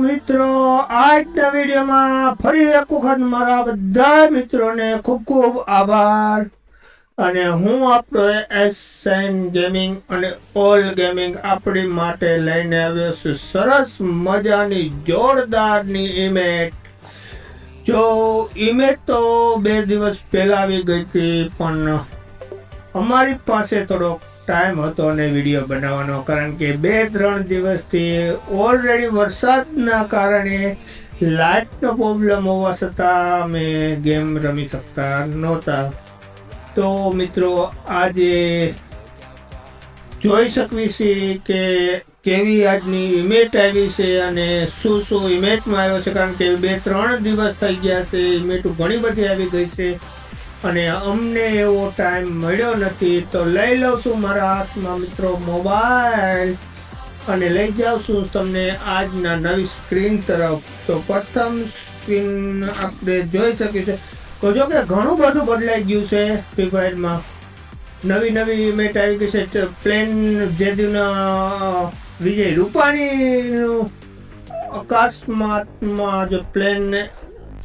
મિત્રો, આજના વિડીયોમાં ફરી એક વખત મારા બધા મિત્રોને ખૂબ ખૂબ આભાર. અને હું આપણો એસએન ગેમિંગ અને ઓલ ગેમિંગ આપણી માટે લઈને આવ્યો છું. સરસ મજાની, જોરદારની ઇમેજ જો ઇમેજ તો બે દિવસ પહેલા આવી ગઈ હતી, પણ અમારી પાસે થોડો ટાઈમ હતો અને વીડિયો બનાવવાનો, કારણ કે બે ત્રણ દિવસથી ઓલરેડી વરસાદના કારણે લાઇટનો પ્રોબ્લેમ હોવા છતાં અમે ગેમ રમી શકતા નહોતા. તો મિત્રો, આજે જોઈ શકવી છે કે કેવી આજની ઇમેજ આવી છે અને શું શું ઇમેજમાં આવ્યો છે, કારણ કે બે ત્રણ દિવસ થઈ ગયા છે ઇમેજ ઘણી બધી આવી ગઈ છે. અને અમને એવો ટાઈમ મળ્યો નથી, તો લઈ લઉં છું મારા હાથમાં મિત્રો મોબાઈલ અને લઈ જાઉં છું તમને આજના નવી સ્ક્રીન તરફ. તો પ્રથમ સ્ક્રીન આપણે જોઈ શકીશું તો જો કે ઘણું બધું બદલાઈ ગયું છે ફ્રી ફાયરમાં નવી નવી ઇમેટ આવી ગઈ છે. પ્લેન જે દિવના વિજય રૂપાણીનું અકસ્માતમાં જો પ્લેન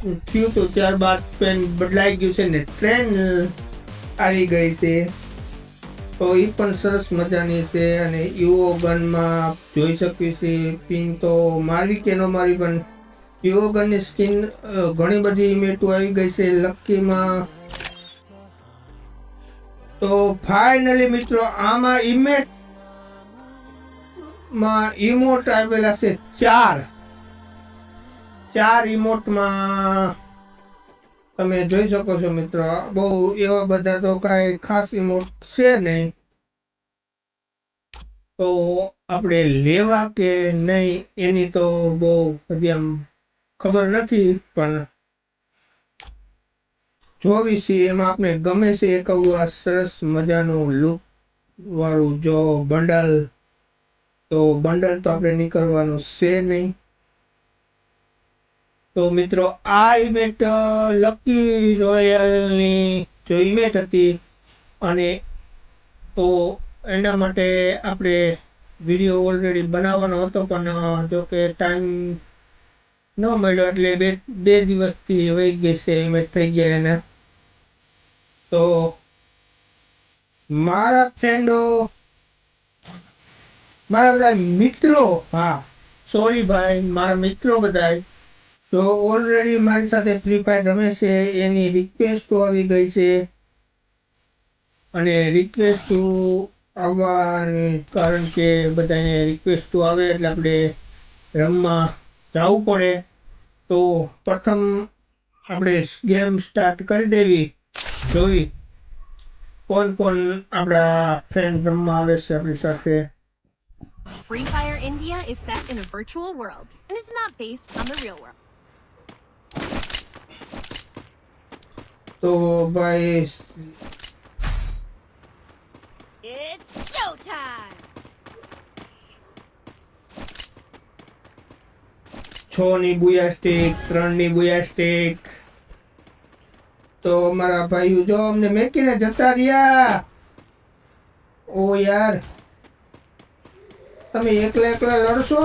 થયું હતું ત્યારબાદ પેન બદલાઈ ગયું છે ને ટ્રેન આવી ગઈ છે. તો એ પણ સરસ મજાની છે અને યુઓ ગનમાં જોઈ શકીએ છીએ પિન તો મારી કે ન મારી પણ યુઓ ગનની સ્કીન ઘણી બધી ઇમેટો આવી ગઈ છે લક્કીમાં. તો ફાઇનલી મિત્રો આમાં ઇમેટમાં ઇમોટ આવેલા છે ચાર. ચાર રિમોટમાં. તમે જોઈ શકો છો મિત્રો, બહુ એવા બધા તો કાંઈ ખાસ રિમોટ છે નહીં. તો આપણે લેવા કે નહીં, એની તો બહુ હજી આમ ખબર નથી, પણ જોવી છે, એમાં આપણે ગમે છે, એક આ સરસ મજાનું લુક વાળું જો બંડલ તો બંડલ તો આપણે નીકળવાનું છે નહીં. તો મિત્રો, આ ઇવેન્ટ લકી રોયલની જો ઇવેન્ટ હતી અને તો એના માટે આપણે વીડિયો ઓલરેડી બનાવવાનો હતો, પણ જો કે ટાઈમ ન મળ્યો એટલે બે બે દિવસથી વહી ગઈ છે ઇવેન્ટ થઈ ગયા એને. તો મારા ફ્રેન્ડો મારા બધા મિત્રો, હા સોરી ભાઈ, મારા મિત્રો બધા તો ઓલરેડી મારી સાથે ફ્રી ફાયર રમે છે, એની રિક્વેસ્ટો આવી ગઈ છે. અને રિક્વેસ્ટો આવવાની કારણ કે બધાને રિક્વેસ્ટો આવે એટલે આપણે રમવા જવું પડે. તો પ્રથમ આપણે ગેમ સ્ટાર્ટ કરી દેવી. જોવી કોણ કોણ આપણા ફ્રેન્ડ રમવા આવે છે આપણી સાથે. Free Fire India is set in a virtual world and is not based on the real world. તો ભાઈ It's! છ ની બુયા સ્ટિક ત્રણની બુયા સ્ટીક તો અમારા ભાઈઓ જો અમને મેકીને જતા રહ્યા. ઓ યાર તમે એકલા એકલા લડશો?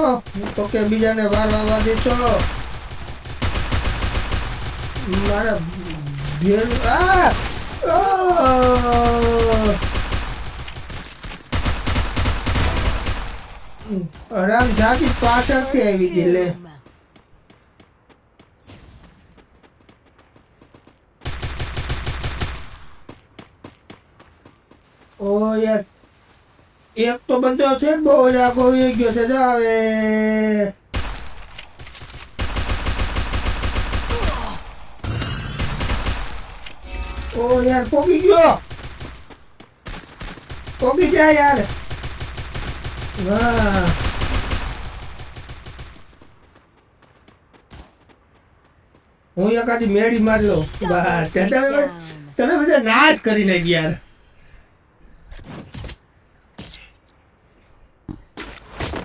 તો કે બીજાને વાર વાવા દેશો મારા ભેર ¡Ah! ¡Oh! આરામ જાતી પાછળથી આવી ગઈ લે ઓ યાર એક તો બધો છે બહુ જ આગો ગયો છે જો ઓ યાર પોગી ગયો. પોગી ગયા યાર. વાહ. હું એકાદી મેળી મારી લો બસ તમે તમે બધા નાશ કરી નાખી યાર.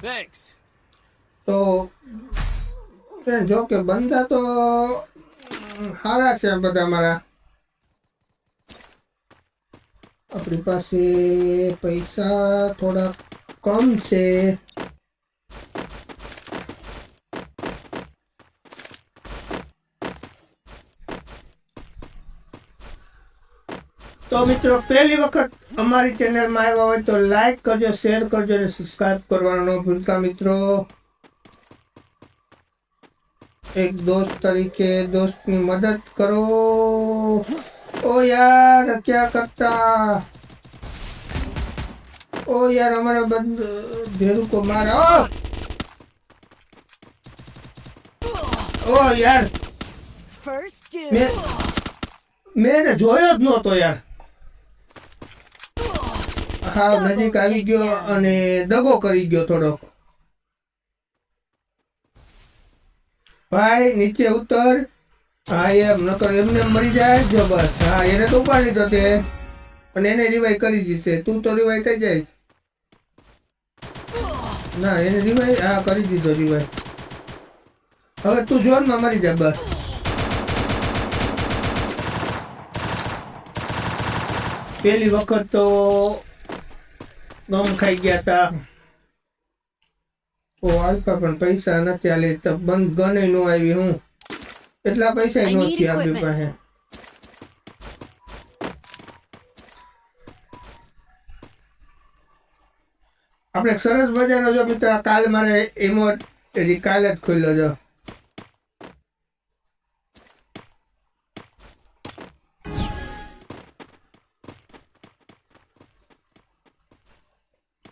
Thanks. તો જો કે બંદા તો સારા છે બધા મારા. આપણી પાસે પૈસા થોડા કમ છે. તો મિત્રો, પહેલી વખત અમારી ચેનલમાં આવ્યા હોય તો લાઈક કરજો શેર કરજો અને સબસ્ક્રાઈબ કરવાનો ભૂલતા મિત્રો. એક દોસ્ત તરીકે દોસ્તની મદદ કરો. ઓ યાર ક્યાં કરતા. ઓ યાર અમારા બંધ ભેરુ કો મારા ઓ! ઓ યાર. મેં ને જોયો જ નહોતો યાર. હા નજીક આવી ગયો અને દગો કરી ગયો થોડો. ભાઈ નીચે ઉતર. હા એમ નકર એમને એમ મરી જાય જો બસ. હા, એને તો ઉપાડી દો તે. અને એને રિવાઈ કરી દીશે તું તો રિવાઈ થઈ જાય ના, એને રિવાઈ હા, કરી દીધો રિવાઈ હવે તું ઝોનમાં મરી જા બસ. પેલી વખત તો ગમ ખાઈ ગયા તા. ઓ આલ્ફા પણ પૈસા નથી આલે. તો બંધ ગને નો આવી હું. એટલા પૈસા નથી આપણી પાસે? આપણે સરસ મજાનો જો મિત્ર કાલ મારે એમો કાલે જ ખુલ્લો જો.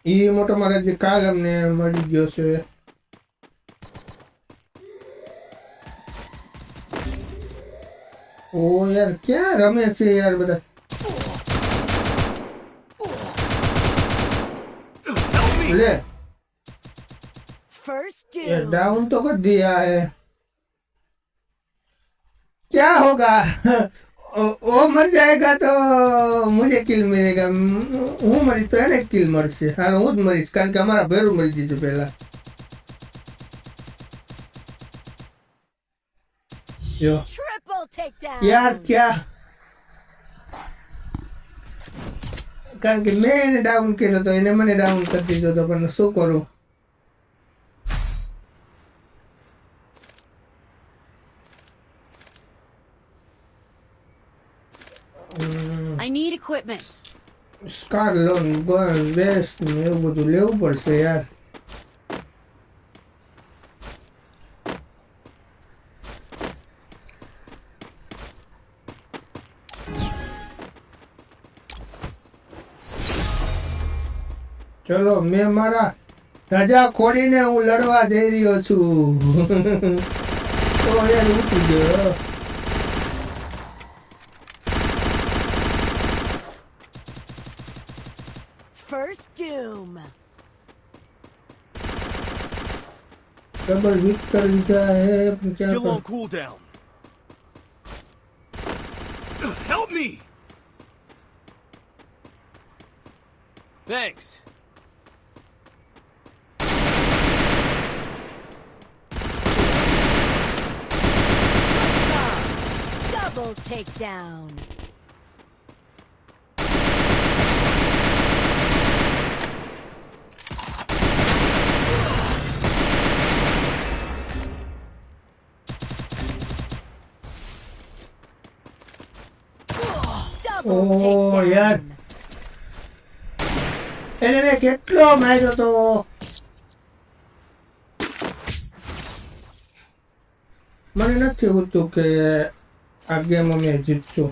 એ મોટો મારે જે કાલ અમને મળી ગયો છે. ઓ યાર ક્યાં રમે છે યાર બધા લે First ये dude. डाउन तो कर दिया है क्या होगा वो वो मर जाएगा तो मुझे किल मिलेगा હું મરીશ તો એને કિલ મળશે હાલ હું જ મરીશ કારણ કે અમારા ભેરું મરી દીધું પહેલા જો Triple takedown. યાર ક્યાં કારણ કે મેં એને ડાઉન કર્યો તો એને મને ડાઉન કરી દીધો તો પણ શું કરું hmm, I need equipment. Car loan gun vest ને એવું બધું લેવું પડશે યાર ચલો મેં મારા ધજા ખોડીને હું લડવા જઈ રહ્યો છું તો યાર ઉઠી ગયો First doom. ડબલ વિક્ટર લીધા હે પણ ક્યાં Still on કર- cooldown. Help me! Thanks. Takedown. Double Oh, takedown. યાર. એને મેં કેટલો માર્યો તો મને નથી હોતું કે આ ગેમ અમે જીતશું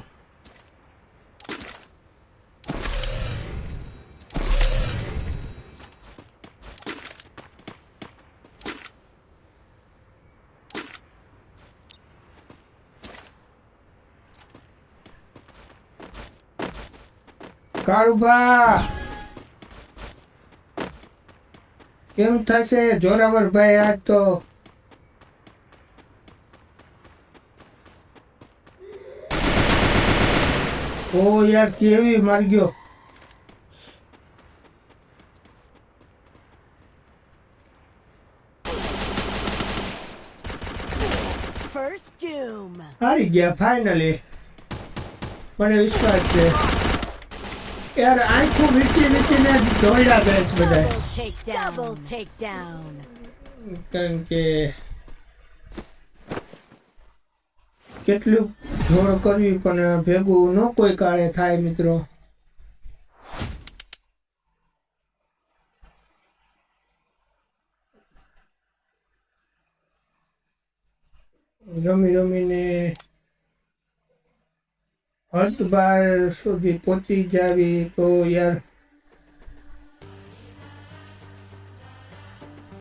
કેમ થશે જોરાવર ભાઈ આજ તો ઓ યાર કેવી માર ગયો. હારી ગયા ફાઇનલી મને વિશ્વાસ છે. યાર આંખો વીટી વીંચીને દોડ્યા બેસ બધા Double takedown. Double કારણ કે કેટલું જોડ કરવી પણ ભેગું ન કોઈ કાળે થાય મિત્રો. રમી રમીને હર્ત બાર સુધી પહોંચી જાવી તો યાર